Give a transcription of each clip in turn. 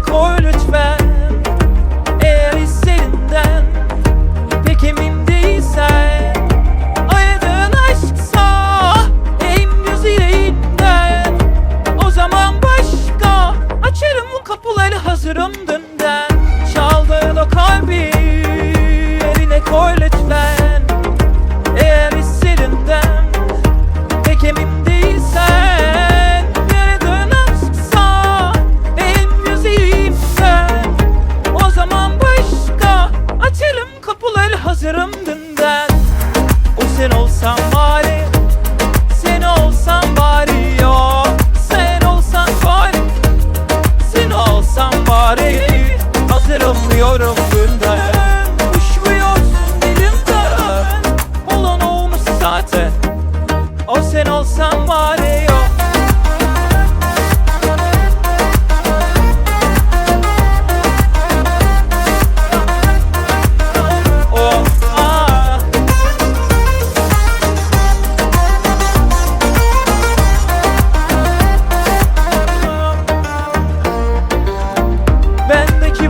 koy lütfen. Eğer hislerinden pek emin değilsen. Aradığın aşksa en güzelinden O zaman başka açarım bu kapıları hazırım dünden. Çaldığın o kalbi eline koy lütfen hazırım dünden. O sen olsan bari Sen olsan bari yo. Sen olsan bari Sen olsan bari. Hazırım diyorum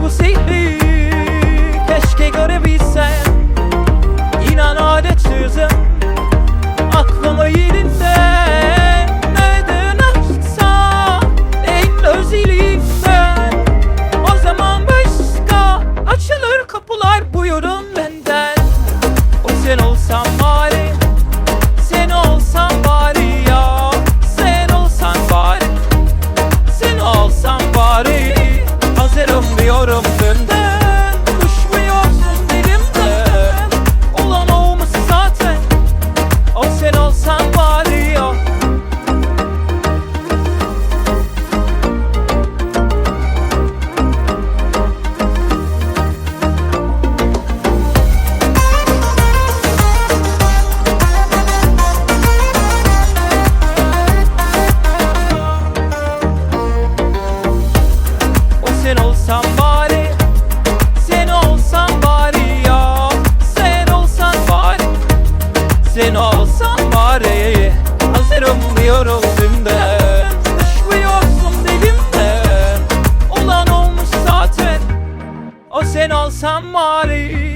see me. Hazırım sen olsan bari